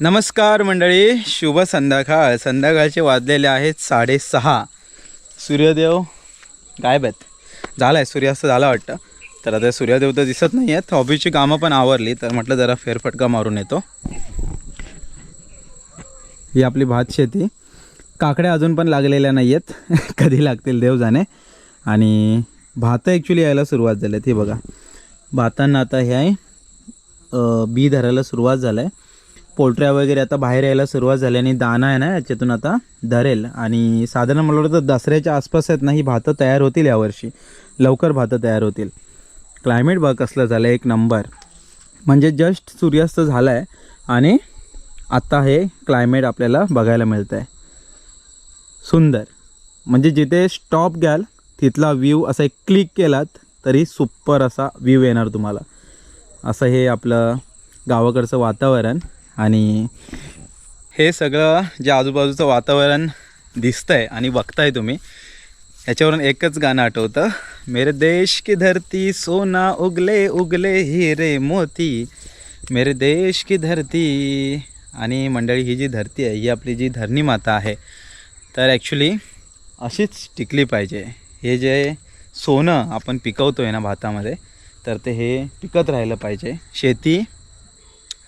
नमस्कार मंडळी शुभ संध्याकाळ. संध्याकाळचे वाजलेले आहेत साडेसहा. सूर्यदेव गायब आहेत. झाला आहे सूर्यास्त झाला वाटतं. तर आता सूर्यदेव तर दिसत नाही आहेत. हॉबीची कामं पण आवरली. तर म्हटलं जरा फेरफटका मारून येतो. ही आपली भात शेती. काकड्या अजून पण लागलेल्या नाही आहेत. कधी लागतील देव जाणे. आणि भातं ॲक्च्युली यायला सुरुवात झाली आहे ती बघा. भातांना आता हे आहे. बी धरायला सुरुवात झालं आहे पोल्ट्र्या वगैरे आता बाहेर यायला सुरुवात झाली आणि दाना आहे ना याच्यातून आता धरेल. आणि साधारण मला वाटतं दसऱ्याच्या आसपास आहेत ना ही भातं तयार होतील यावर्षी लवकर भातं तयार होतील. क्लायमेट बघ कसलं झालं एक नंबर. म्हणजे जस्ट सूर्यास्त झाला आहे आणि आत्ता हे क्लायमेट आपल्याला बघायला मिळतं आहे सुंदर. म्हणजे जिथे स्टॉप घ्याल तिथला व्ह्यू असा एक क्लिक केलात तरी सुपर असा व्ह्यू येणार तुम्हाला. असं हे आपलं गावाकडचं वातावरण. आणि हे सगळं जे आजूबाजूचं वातावरण दिसतंय आणि बघताय तुम्ही याच्यावरून एकच गाणं आठवतं. मेरे देश की धरती सोना उगले उगले हिरे मोती. मेरे देश की धरती आणि मंडळी ही जी धरती आहे ही आपली जी धरणी माता आहे तर ॲक्च्युली अशीच टिकली पाहिजे. हे जे सोनं आपण पिकवतो आहे ना भातामध्ये तर ते हे पिकत राहिलं पाहिजे. शेती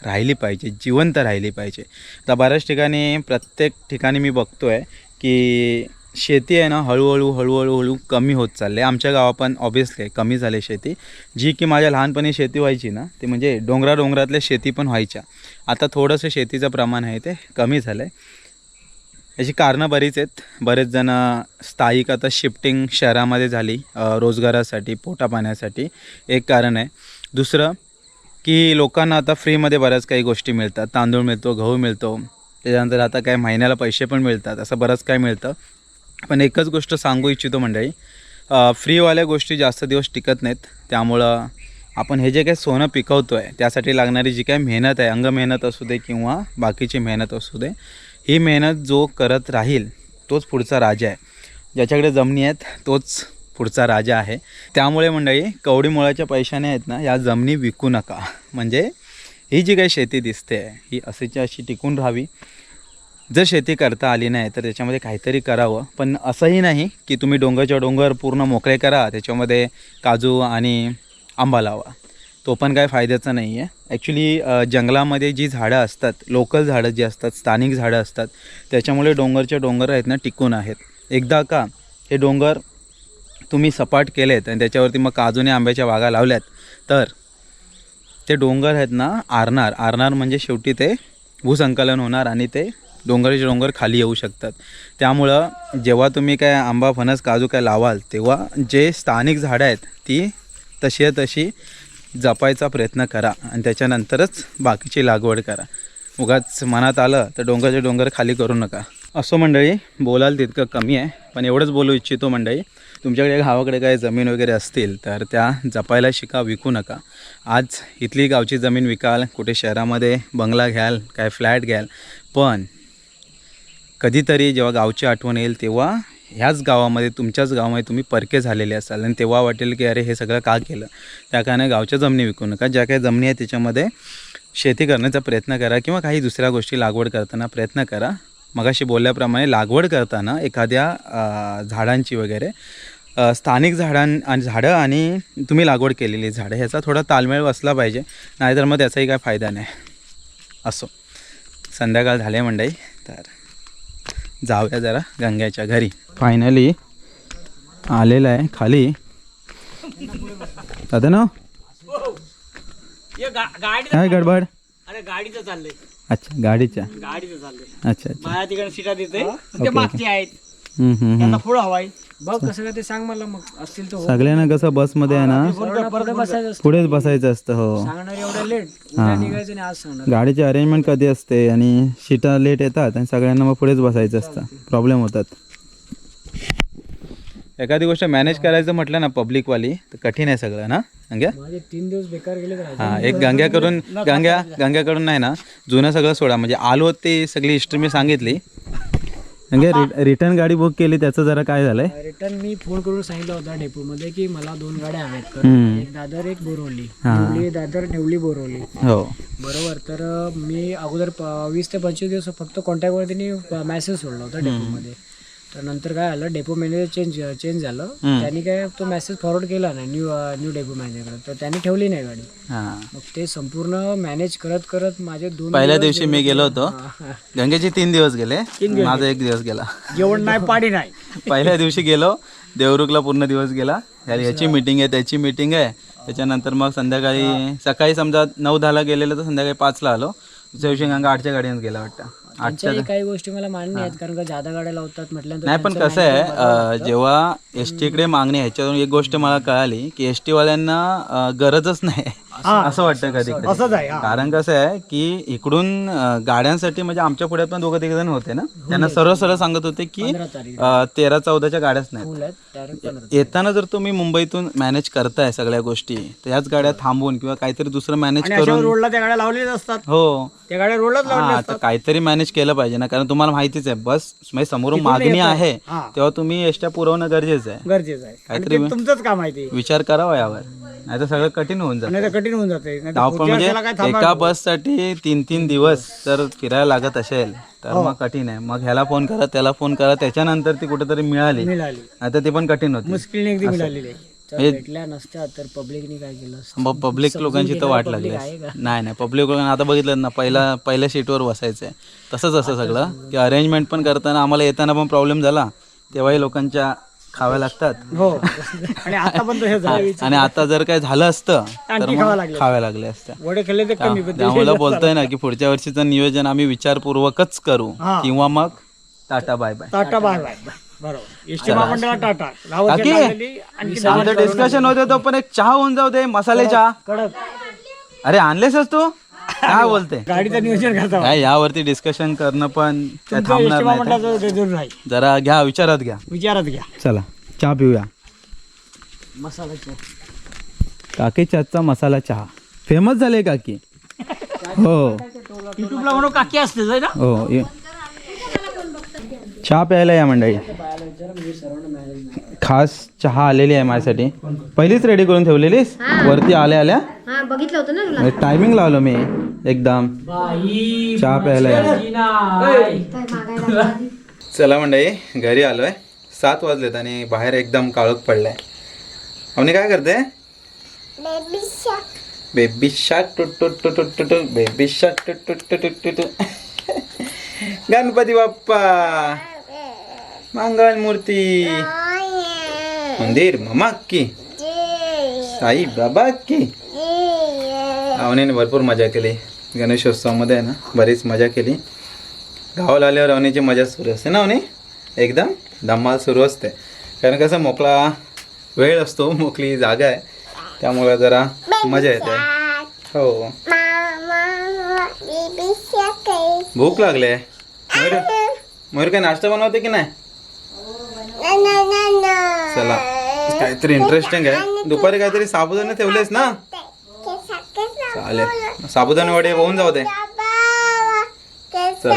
राहिली पाहिजे जिवंत राहिली पाहिजे. आता बऱ्याच ठिकाणी प्रत्येक ठिकाणी मी बघतो आहे की शेती आहे ना हळूहळू हळूहळू हळू कमी होत चालले आमच्या गावात पण ऑब्वियसली कमी झाले शेती. जी की माझ्या लहानपणी शेती व्हायची ना ती म्हणजे डोंगरा डोंगरातल्या शेती पण व्हायच्या. आता थोडंसं शेतीचं प्रमाण आहे ते कमी झालं आहे याची कारणं बरीच आहेत. बरेच जण स्थायिक आता शिफ्टिंग शहरामध्ये झाली रोजगारासाठी पोटापाण्यासाठी. एक कारण आहे. दुसरं की लोकांना आता फ्रीमध्ये बऱ्याच काही गोष्टी मिळतात. तांदूळ मिळतो गहू मिळतो. त्याच्यानंतर आता काय महिन्याला पैसे पण मिळतात. असं बरंच काय मिळतं. पण एकच गोष्ट सांगू इच्छितो मंडळी. फ्रीवाल्या गोष्टी जास्त दिवस टिकत नाहीत. त्यामुळं आपण हे जे काही सोनं पिकवतो आहे त्यासाठी लागणारी जी काही मेहनत आहे अंग मेहनत असू दे किंवा बाकीची मेहनत असू दे ही मेहनत जो करत राहील तोच पुढचा राजा आहे. ज्याच्याकडे जमिनी आहेत तोच पुढचा राजा आहे. त्यामुळे मंडळी कवडी मुळाच्या पैशाने आहेत ना या जमिनी विकू नका. म्हणजे ही जी काही शेती दिसते ही अशीच्या अशी टिकून राहावी. जर शेती करता आली नाही तर त्याच्यामध्ये काहीतरी करावं. पण असंही नाही की तुम्ही डोंगरच्या डोंगर पूर्ण मोकळे करा त्याच्यामध्ये काजू आणि आंबा लावा. तो पण काय फायद्याचा नाही आहे ॲक्च्युली जंगलामध्ये जी झाडं असतात लोकल झाडं जी असतात स्थानिक झाडं असतात त्याच्यामुळे डोंगरच्या डोंगर आहेत ना टिकून आहेत. एकदा का हे डोंगर तुम्ही सपाट केलेत आणि त्याच्यावरती मग काजूने आंब्याच्या बागा लावल्यात. तर ते डोंगर आहेत ना आरणार. आरणार म्हणजे शेवटी ते भूसंकलन होणार आणि ते डोंगरचे डोंगर खाली येऊ शकतात. त्यामुळं जेव्हा तुम्ही काय आंबा फणस काजू काय लावाल तेव्हा जे स्थानिक झाडं आहेत ती तशी तशी जपायचा प्रयत्न करा आणि त्याच्यानंतरच बाकीची लागवड करा. उगाच मनात आलं तर डोंगरचे डोंगर खाली करू नका. असो मंडळी बोलाल तितकं कमी आहे पण एवढंच बोलू इच्छितो मंडळी तुमच्याकडे गावाकडे काय जमीन वगैरे असतील तर त्या जपायला शिका विकू नका. आज इथली गावची जमीन विकाल कुठे शहरामध्ये बंगला घ्याल काय फ्लॅट घ्याल. पण कधीतरी जेव्हा गावची आठवण येईल तेव्हा ह्याच गावामध्ये तुमच्याच गावामध्ये तुम्ही परके झालेले असाल. आणि तेव्हा वाटेल की अरे हे सगळं का केलं? त्या कारणाने गावच्या जमिनी विकू नका. ज्या काही जमिनी आहेत त्याच्यामध्ये शेती करण्याचा प्रयत्न करा किंवा काही दुसऱ्या गोष्टी लागवड करताना प्रयत्न करा. मगाशी बोलल्याप्रमाणे लागवड करताना एखाद्या झाडांची वगैरे स्थानिक झाडां आणि झाडं आणि तुम्ही लागवड केलेली झाडं ह्याचा थोडा ताळमेळ बसला पाहिजे नाहीतर मग त्याचाही काय फायदा नाही. असो. संध्याकाळ झाले मंडई तर जाऊया जरा गंग्याच्या घरी. फायनली आलेलं आहे खाली. दादा ना? गाडी काय गडबड? अरे गाडीचं चाललंय. अच्छा गाडीच्या? गाडीचं चाललंय. अच्छा अच्छा. माझ्या तिकडे सीटा देते ओके, ते मागचे आहेत. हम्म, हम्म, हम्म. त्यांना पुढं हवाय बघ कसं काय ते सांग मला मग. असतील तर हो. सगळ्यांना कसं बसमध्ये आहे ना? पुढं पुढं बसायचं असतं. पुढेच बसायचं असतं हो. सांगणार एवढं लेट. उद्या निघायचं आणि आज सांगणार. गाडीची अरेंजमेंट कधी असते आणि सीटा लेट येतात आणि सगळ्यांना मग पुढेच बसायचं असतं. प्रॉब्लेम होतात. एखादी गोष्ट मॅनेज करायचं म्हटलं ना पब्लिकवाली तर कठीण आहे सगळं ना? गंग्या तीन दिवस बेकार गेले हां एक गंग्याकडून गंग्या गंग्याकडून नाही ना जुनं सगळं सोडा. म्हणजे आलो ते सगळी हिस्ट्री मी सांगितली. म्हणजे रिटर्न गाडी बुक केली त्याचं जरा काय झालंय? रिटर्न मी फोन करून सांगितलं होता डेपोमध्ये की मला दोन गाड्या हव्यात. तर एक दादर एक बोरवली. निवली दादर निवली बोरवली. हो. बरोबर तर मी अगोदर वीस ते पंचवीस दिवस फक्त कॉन्टॅक्टवर त्यांनी मेसेज सोडला होता डेपोमध्ये. तर नंतर काय झालं डेपो मॅनेजर चेंज चेंज झालं. त्यांनी काय तो मेसेज फॉरवर्ड केला नाही न्यू न्यू डेपो मॅनेजरकडे तर त्यांनी ठेवली नाही गाडी. मग ते संपूर्ण मॅनेज करत करत माझे दोन पहिल्या दिवशी मी गेलो. होतो. गंगेचे तीन दिवस गेले. माझा एक दिवस गेला. जेवण नाही पाणी नाही. पहिल्या दिवशी गेलो. देवरुखला पूर्ण दिवस गेला. याची मीटिंग आहे त्याची मीटिंग आहे. त्याच्यानंतर मग संध्याकाळी सकाळी समजा नऊ दहाला गेलेलं तर संध्याकाळी पाचला आलो. दुसऱ्या दिवशी गंगा आठच्या गाडीनं गेला वाटतं. त्यांच्याही काही गोष्टी मला मान्य आहेत कारण का जादा गाड्या लावतात म्हटल्यानंतर नाही पण कसं आहे अं, जेव्हा एस टीकडे मागणी आहे ह्याच्यावरून एक गोष्ट मला कळाली की एस वाल्यांना अं, गरजच नाही. असं वाटतं कधी कधी. कारण कसं आहे की इकडून अं, गाड्यांसाठी म्हणजे आमच्या पुढे पण दोघं तिघ जण होते ना? त्यांना सरळ सरळ सांगत होते की अं, तेरा चौदाच्या गाड्याच नाही येताना जर तुम्ही मुंबईतून मॅनेज करताय सगळ्या गोष्टी तर ह्याच गाड्या थांबवून किंवा काहीतरी दुसरं मॅनेज करून रोडला त्या गाड्या लावलेल्या असतात. हो. त्या गाड्या रोडलाच हा तर काहीतरी मॅनेज केलं पाहिजे ना कारण तुम्हाला माहितीच आहे बस म्हणजे समोरून मागणी आहे हा. तेव्हा तुम्ही एसट्या पुरवणं गरजेचं आहे. गरजेचं आहे. आणि काहीतरी ते तुमचंच काम आहे ते. विचार करावा यावर. नाही तर सगळं कठीण होऊन जातं. नाही तर कठीण होऊन जाते. धावपळ पुढच्या म्हणजे काय एका बससाठी तीन तीन दिवस जर फिरायला लागत असेल तर हो. मग कठीण आहे. मग ह्याला फोन करा त्याला फोन करा. त्याच्यानंतर ती कुठेतरी मिळाली. मिळाली. आता ते पण कठीण होती. मुश्किलने एकदी मिळालेली आहे. भेटल्या नसत्या तर पब्लिकने काय केलं? असतं? मग पब्लिक लोकांची तर वाट लागली आहे? नाही नाही. पब्लिक लोकांना आता बघितलं ना पहिला पहिल्या सीटवर बसायचंय तसंच असं सगळं. की अरेंजमेंट पण करताना आम्हाला येताना पण प्रॉब्लेम झाला. तेव्हाही लोकांच्या खाव्या लागतात. हो. आणि आता पण तसं झालं. आणि आता जर काय झालं असतं तर आणखी मग खावं लागलं. खाव्या लागल्या असत्या. वडे खाल्ले तर कमी पण त्यामुळे बोलतोय ना की पुढच्या वर्षीचं नियोजन आम्ही विचारपूर्वकच करू. हा. किंवा मग tata bye bye. Tata bye bye. बरोबर. एसटी महामंडळाला टाटा. दहा वर्ष काकी? लागलेली, आणखी दहा आमचं डिस्कशन होते तो पण एक चहा होऊन जाऊ दे मसाले चहा. कडक. अरे आणलेसच तू? काय बोलते? गाडीचं नियोजन करता. काय यावरती डिस्कशन करणं पण काय थांबणार नाही महामंडळाचं ते. जरूर आहे जरा घ्या विचारात घ्या. विचारात घ्या. चला चहा पिऊया. मसाला चहा. काकी चहाचा मसाला चहा. फेमस झाले काकी. हो. युट्यूबला म्हणून काकी असते जाय ना. हो ये. चहा प्यायला या मंडळी. खास चहा आलेली आहे माझ्यासाठी. पहिलीच रेडी करून ठेवलेलीस? वरती आल्या आल्या? हा बघितलं होतं ना तुला. टायमिंग लावलं मी एकदम. चहा प्यायला? चला मंडळी घरी आलोय. सात वाजलेत आणि बाहेर एकदम काळोख पडलाय. अवनी काय करते? बेबी शाक टुट टुट टुट टुट टुट टुट. बेबी शाक टुट टुट टुट टुट टुट. टुट. गणपती बाप्पा. मंगल मूर्ती मंदिर ममा की साई बाबा की अवनीने भरपूर मजा केली. गणेशोत्सवामध्ये आहे ना बरीच मजा केली. गावाला आल्यावर अवनीची मजा सुरू असते ना अवनी एकदम धमाल सुरू असते. कारण कसं मोकळा वेळ असतो मोकळी जागा आहे. त्यामुळे जरा मजा येते. हो. भूक लागले. मयूर मयूर काय नाश्ता बनवते की नाही. काहीतरी इंटरेस्टिंग आहे. दुपारी काहीतरी साबुदाणे ठेवलेस ना? चालेल. साबुदाणे वडे होऊन जाऊ दे. चला.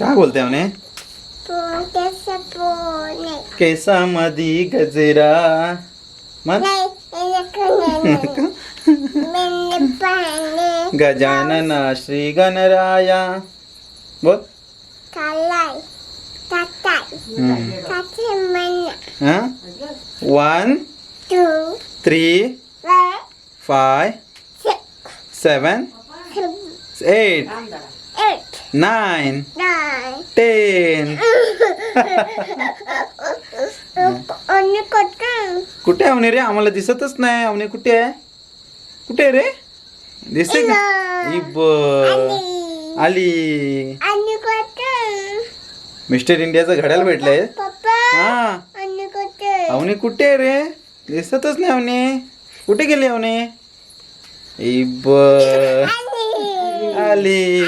काय बोलते म्हणे? केसामधी गजरा. मग? गजानना श्री गणराया बोल one three five seven eight nine ten कुठे आहे अवनी रे आम्हाला दिसतच नाही अवनी कुठे आहे कुठे आहे रे दिसते का इब आली मिस्टर इंडियाचं घड्याल भेटलंय. हा. अवनी कुठे आहे रे? दिसतच नाही अवनी. कुठे गेली अवनी? इब. आली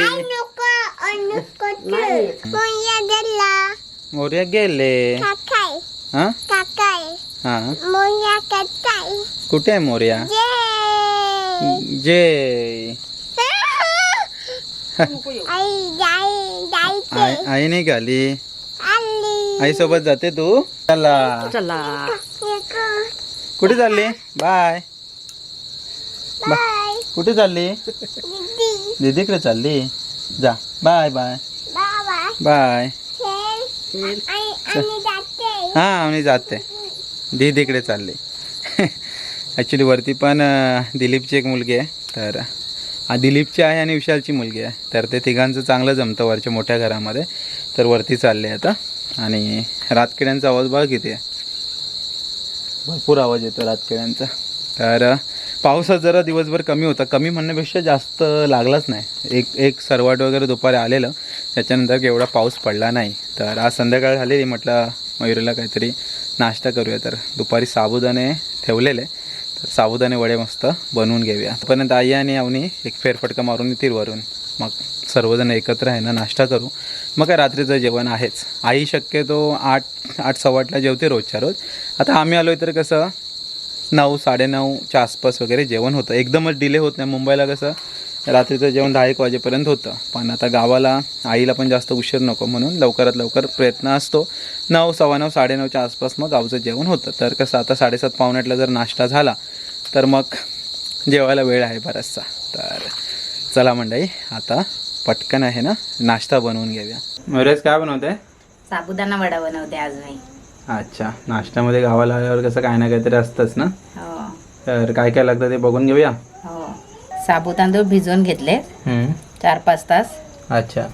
मोर्या गेले हा हा कुठे आहे मोर्या जे. आई आई नाही गाली आई सोबत जाते तू? चला. चला. कुठे चालली? बाय. कुठे चालली? दीदीकडे चालली. जा. Bye bye. बाय. हा आम्ही जाते. दीदीकडे चालली. ॲक्च्युली वरती पण दिलीपची एक मुलगी आहे. तर हा दिलीपची आहे आणि विशालची मुलगी आहे. तर ते तिघांचं चांगलं जमतं वरच्या मोठ्या घरामध्ये. तर वरती चालले आता. आणि रातकिड्यांचा आवाज बघा किती आहे. भरपूर आवाज येतो रातकिड्यांचा. तर पावसात जरा दिवसभर कमी होता. कमी म्हणण्यापेक्षा जास्त लागलाच नाही. एक एक सरवाट वगैरे दुपारी आलेलं. त्याच्यानंतर एवढा पाऊस पडला नाही. तर आज संध्याकाळ झालेली. म्हटलं मयुरीला काहीतरी नाश्ता करूया. तर दुपारी साबुदाणे ठेवलेले. आहे साबुदाणे वडे मस्त बनवून घेऊया. तोपर्यंत आई आणि आवनी एक फेरफटका मारून येतील वरून. मग सर्वजण एकत्र आहे ना नाश्ता करू. मग काय रात्रीचं जेवण आहेच. आई शक्यतो आठ आठ सव्वाटला जेवते रोजच्या रोज. आता आम्ही आलो तर कसं नऊ साडेनऊच्या आसपास वगैरे जेवण होतं. एकदमच डिले होत नाही. मुंबईला कसं रात्रीचं जेवण दहा एक वाजेपर्यंत होतं. पण आता गावाला आईला पण जास्त उशीर नको म्हणून लवकरात लवकर प्रयत्न असतो. नऊ सव्वा नऊ साडेनऊच्या आसपास मग गावचं जेवण होतं. तर कसं आता साडेसात पावणेआठला जर नाश्ता झाला तर मग जेवायला वेळ आहे बराचसा. तर चला मंडळी आता पटकन आहे ना नाश्ता बनवून घेऊया. मयुरेश काय बनवते? साबुदाणा वडा बनवते आज मी. अच्छा नाश्त्यामध्ये गावाला आल्यावर कसं काय ना काहीतरी असतंच ना? हो. तर काय काय लागतं ते बघून घेऊया. हो. साबू तांदूळ भिजवून घेतले. चार पाच तास. अच्छा.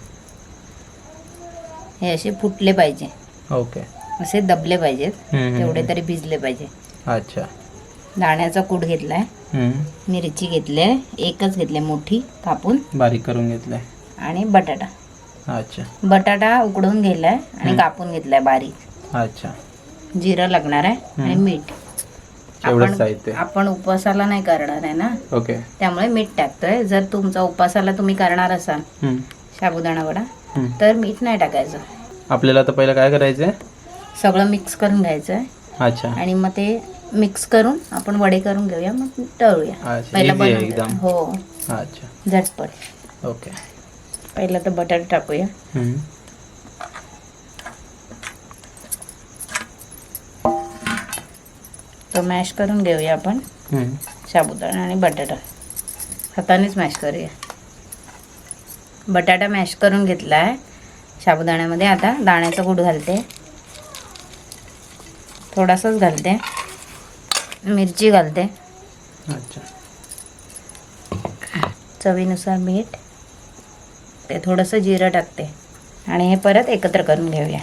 हे असे फुटले पाहिजे. ओके. असे दबले पाहिजेत. हम्म. तेवढे तरी भिजले पाहिजे. अच्छा. दाण्याचा कूट घेतलाय. मिरची घेतली एकच घेतली मोठी कापून. बारीक करून घेतलंय आणि बटाटा. अच्छा. बटाटा उकडून घेतलाय आणि कापून घेतलाय बारीक. अच्छा. जिरं लागणार आहे आणि मीठ. एवढंच आपण साहित्य. आपण उपवासाला नाही करणार आहे ना? ओके. त्यामुळे मीठ टाकतोय. जर तुमचा उपवासाला तुम्ही करणार असाल. साबुदाणा वडा. तर मीठ नाही टाकायचं. आपल्याला आता पहिलं काय करायचंय? सगळं मिक्स करून घ्यायचं आहे अच्छा. आणि मग ते मिक्स करून आपण वडे करून घेऊया मग तळूया. अच्छा, पहिला. हो. अच्छा. झटपट. ओके. पहिला तर बटाटा टाकूया. तो मॅश करून घेऊया आपण. साबुदाणा आणि बटाटा. हातानेच मॅश करूया. बटाटा मॅश करून घेतला आहे साबुदाण्यामध्ये आता दाण्याचा कूट घालते. थोडासाच घालते. मिरची घालते. अच्छा. चवीनुसार मीठ. ते थोडंसं जिरं टाकते. आणि हे परत एकत्र करून घेऊया.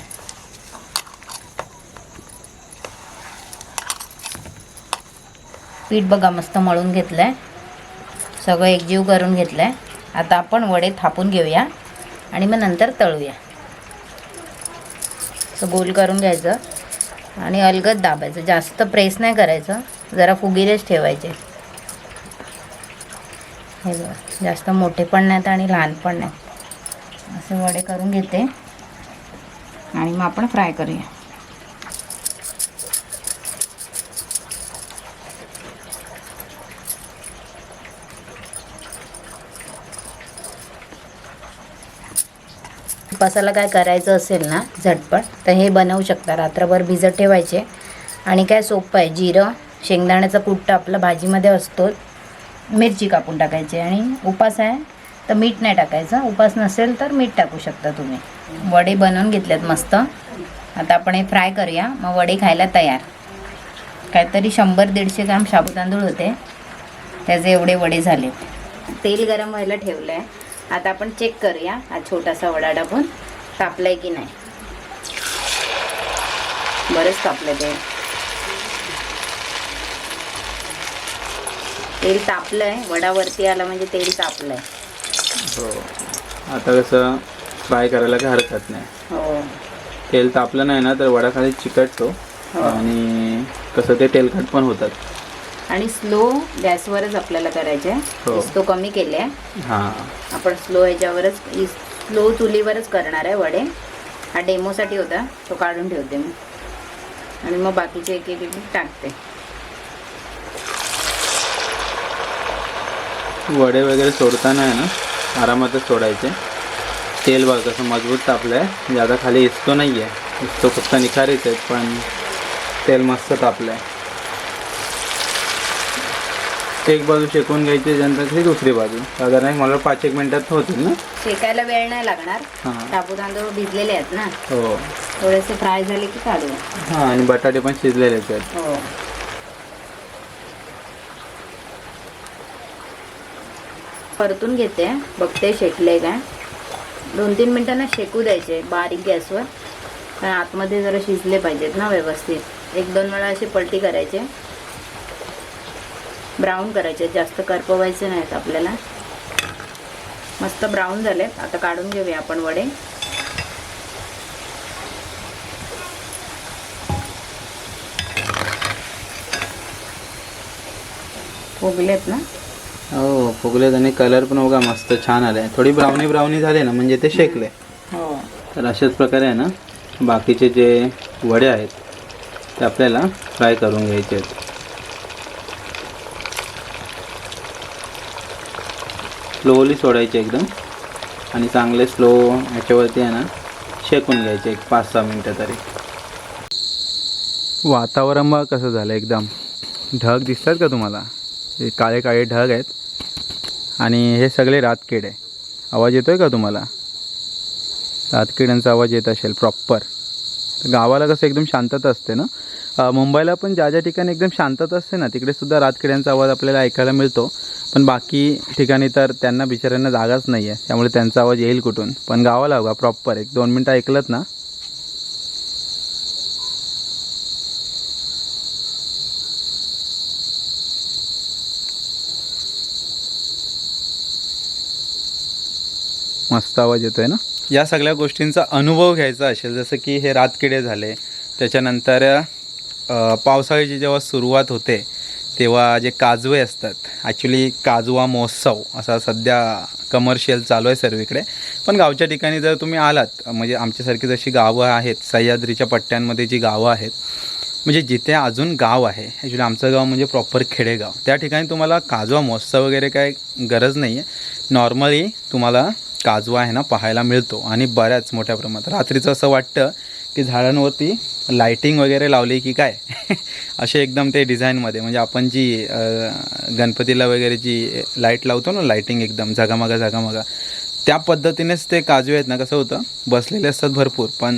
पीठ बघा मस्त मळून घेतलं आहे सगळं एकजीव करून घेतलं आहे आता आपण वडे थापून घेऊया आणि मग नंतर तळूया. असं गोल करून घ्यायचं आणि अलगद दाबायचं. जास्त प्रेस नाही करायचं जरा फुगीरेच ठेवायचे. हे बघा जास्त मोठे पण नाहीत आणि लहान पण नाही असे वडे करून घेते आणि मग आपण फ्राय करूया. उपासाला काय करायचं असेल ना झटपट तर हे बनवू शकता. रात्रभर भिजत ठेवायचे. आणि काय सोपं आहे जिरं शेंगदाण्याचा कुट्टा आपला भाजीमध्ये असतो मिरची कापून टाकायची. आणि उपास आहे तर मीठ नाही टाकायचं. उपास नसेल तर मीठ टाकू शकता तुम्ही. वडे बनवून घेतलेत मस्त. आता आपण हे फ्राय करूया. मग वडे खायला तयार. काहीतरी शंभर दीडशे ग्राम शाबू तांदूळ होते. त्याचे एवढे वडे झाले तेल गरम व्हायला ठेवलं आहे आता आपण चेक करूया हा छोटासा वडा टाकून तापलाय की नाही. बरेच तापलं ते. तेल तापलंय वडावरती आला म्हणजे तेल तापलंय. हो. आता कसं फ्राय करायला काय हरकत नाही. हो. तेल तापलं नाही ना तर वडा खाली चिकटतो. आणि कसं ते तेलकट पण होतात. आणि स्लो गॅसवरच आपल्याला करायचे हो. तो कमी केले हां. आपण स्लो ह्याच्यावरच स्लो चुलीवरच करणार आहे वडे. हा डेमोसाठी होता तो काढून ठेवते मी. आणि मग बाकीचे एक एक एक टाकते. वडे वगैरे सोडताना आहे ना आरामातच सोडायचे. तेल बघ कसं मजबूत तापलं आहे ज्यादा खाली इस्तो नाही आहे इस्तो फक्त निखारीच आहेत पण तेल मस्त तापलं आहे एक बाजू शेकून घ्यायची ही दुसरी बाजू. साधारण मला पाच एक मिनिटात होतील ना? शेकायला वेळ नाही लागणार. हां. तांदूळ भिजलेले आहेत ना? हो. थोडेसे फ्राय झाले की काढू. हां आणि बटाटे पण शिजलेलेच आहेत. हो. परतून घेते. बघते शेकले काय. दोन तीन मिनिटांना शेकू द्यायचे बारीक गॅसवर. कारण आतमध्ये जरा शिजले पाहिजेत ना व्यवस्थित. एक दोन वेळा अशी पलटी करायचे. ब्राऊन करायचे. जास्त करपवायचे नाहीत आपल्याला. मस्त ब्राऊन झालेत आता काढून घेऊया आपण वडे. फुगलेत ना? हो फुगलेत आणि कलर पण बघा मस्त छान आले थोडी ब्राउनी ब्राउनी झाले ना म्हणजे ते शेकले. हो. तर अशाच प्रकारे आहे ना बाकीचे जे वडे आहेत ते आपल्याला फ्राय करून घ्यायचे आहेत. स्लोली सोडायचे एकदम. आणि चांगले स्लो ह्याच्यावरती आहे ना शेकून घ्यायचे एक पाच सहा मिनटं तरी. वातावरण बघ कसं झालं एकदम? ढग दिसतात का तुम्हाला? हे काळे काळे ढग आहेत. आणि हे सगळे रातकिडे आवाज येतोय का तुम्हाला? रातकिड्यांचा आवाज येत असेल प्रॉपर गावाला कसं एकदम शांतता असते ना? मुंबईला पण ज्या ज्या ठिकाणी एकदम शांतता असते ना तिकडे सुद्धा रातकिड्यांचा आवाज आपल्याला ऐकायला मिळतो. पण बाकी ठिकाणी तर त्यांना बिचाऱ्यांना जागाच नाही आहे त्यामुळे त्यांचा आवाज येईल कुठून? पण गावाला बघा प्रॉपर एक दोन मिनटं ऐकलंत ना? मस्त आवाज येतोय ना? या सगळ्या गोष्टींचा अनुभव घ्यायचा असेल जसं की हे रातकिडे झाले त्याच्यानंतर पावसाळ्याची जेव्हा सुरुवात होते तेव्हा जे काजवे असतात ॲक्च्युली काजवा महोत्सव असा सध्या कमर्शियल चालू आहे सर्वीकडे. पण गावच्या ठिकाणी जर तुम्ही आलात म्हणजे आमच्यासारखी जशी गावं आहेत सह्याद्रीच्या पट्ट्यांमध्ये जी गावं आहेत म्हणजे जिथे अजून गाव आहे ॲक्च्युली आमचं गाव म्हणजे प्रॉपर खेडेगाव. त्या ठिकाणी तुम्हाला काजवा महोत्सव वगैरे काय गरज नाही आहे नॉर्मली तुम्हाला काजवा आहे ना पाहायला मिळतो. आणि बऱ्याच मोठ्या प्रमाणात. रात्रीचं असं वाटतं की झाडांवरती लायटिंग वगैरे लावली की काय? असे एकदम ते डिझाईनमध्ये म्हणजे आपण जी गणपतीला वगैरे जी लाइट लावतो ना लायटिंग एकदम झगामगा झगामगा त्या पद्धतीनेच ते काजू आहेत ना कसं होतं? बसलेले असतात भरपूर पण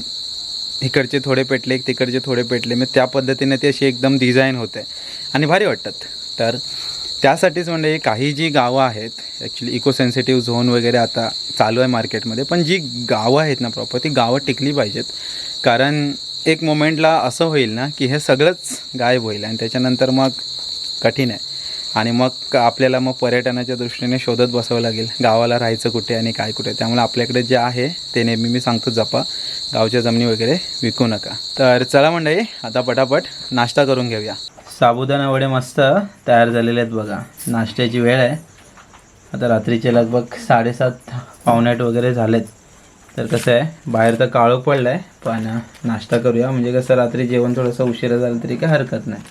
इकडचे थोडे पेटले तिकडचे थोडे पेटले मग त्या पद्धतीने ते अशी एकदम डिझाईन होते. आणि भारी वाटतात. तर त्यासाठीच म्हणजे काही जी गावं आहेत ॲक्च्युली इको सेन्सिटिव्ह झोन वगैरे आता चालू आहे मार्केटमध्ये पण जी गावं आहेत ना प्रॉपर ती गावं टिकली पाहिजेत. कारण एक मोमेंटला असं होईल ना की हे सगळंच गायब होईल आणि त्याच्यानंतर मग कठीण आहे. आणि मग आपल्याला मग पर्यटनाच्या दृष्टीने शोधत बसावं लागेल गावाला राहायचं कुठे आणि काय कुठे. त्यामुळे आपल्याकडे जे आहे ते नेहमी मी सांगतो जपा गावच्या जमिनी वगैरे विकू नका. तर चला मंडळी आता पटापट नाश्ता करून घेऊया. साबुदाणा वडे मस्त तयार झालेले आहेत बघा. नाश्त्याची वेळ आहे. आता रात्रीचे लगभग साडेसात पावणेआठ वगैरे झालेत. तर कसं आहे बाहेर तर काळं पडलं आहे पण नाश्ता करूया. म्हणजे कसं रात्री जेवण थोडंसं उशिरा झालं तरी काय हरकत नाही.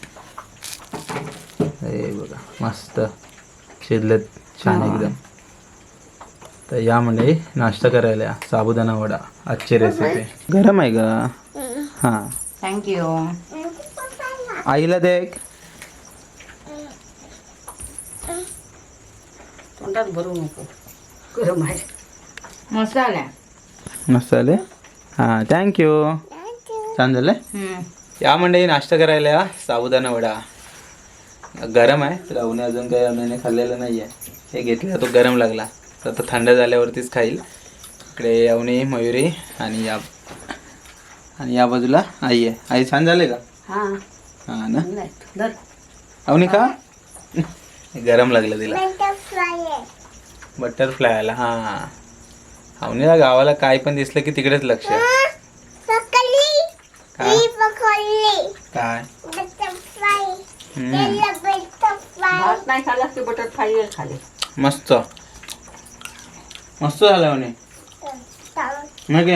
हे बघा मस्त शिजलेत छान एकदम. तर या म्हणजे नाश्ता करायला. साबुदाणा वडा. आजची रेसिपी गरम आहे का हां. थँक्यू आईला देख. तोंडात भरू नको. गरम आहे. मस्त आल्या मस्त आले हां थँक्यू छान झालं या मंडळी नाश्ता करायला या साबुदाणा वडा गरम आहे तर अवने अजून काही अवने खाल्लेलं नाही आहे हे घेतलं तो गरम लागला तर आता थंड झाल्यावरतीच खाईल इकडे अवनी मयुरी आणि या आणि या बाजूला आई आहे आई छान झाले का हा हां ना धर अवनी का गरम लागलं तिला बटरफ्लाय आला हां अवनीला गावाला काय पण दिसलं की तिकडेच लक्ष आहे. काय? काय हम्म. भात नाही खाल्ला की बटर फ्राय खाले. मस्त. मस्त झालं म्हणे मग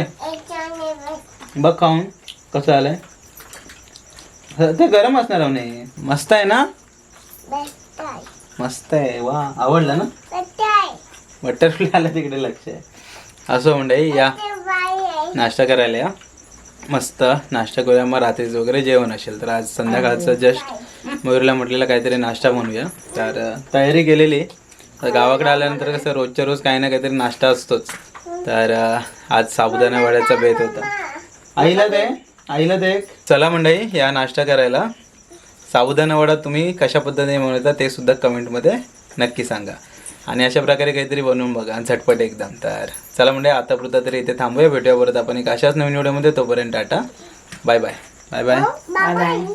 बघ खाऊन कसं आलंय ते गरम असणार म्हणे. मस्त आहे ना? मस्त आहे. वा आवडला ना? बटरफ्लाय आला तिकडे लक्ष आहे. असं म्हणजे या. नाश्ता करायला या. मस्त. नाश्ता करूया. मग रात्रीचं वगैरे जेवण असेल तर आज संध्याकाळचं जस्ट मयूरला म्हटलेलं काहीतरी नाश्ता बनवूया. तर तयारी केलेली. तर गावाकडे आल्यानंतर कसं रोजच्या रोज काही ना काहीतरी नाश्ता असतोच. तर आज साबुदाणा वड्याचा बेत होता. आईला दे. आईला दे चला मंडळी या नाश्ता करायला. साबुदाणा वडा तुम्ही कशा पद्धतीने बनवता ते सुद्धा कमेंटमध्ये नक्की सांगा. आणि अशा प्रकारे काहीतरी बनवून बघा झटपट एकदम तर चला म्हणजे आतापुरता तरी इथे थांबूया. भेटूया परत आपण एक अशाच नवीन व्हिडिओमध्ये. तोपर्यंत tata. Bye bye bye bye bye bye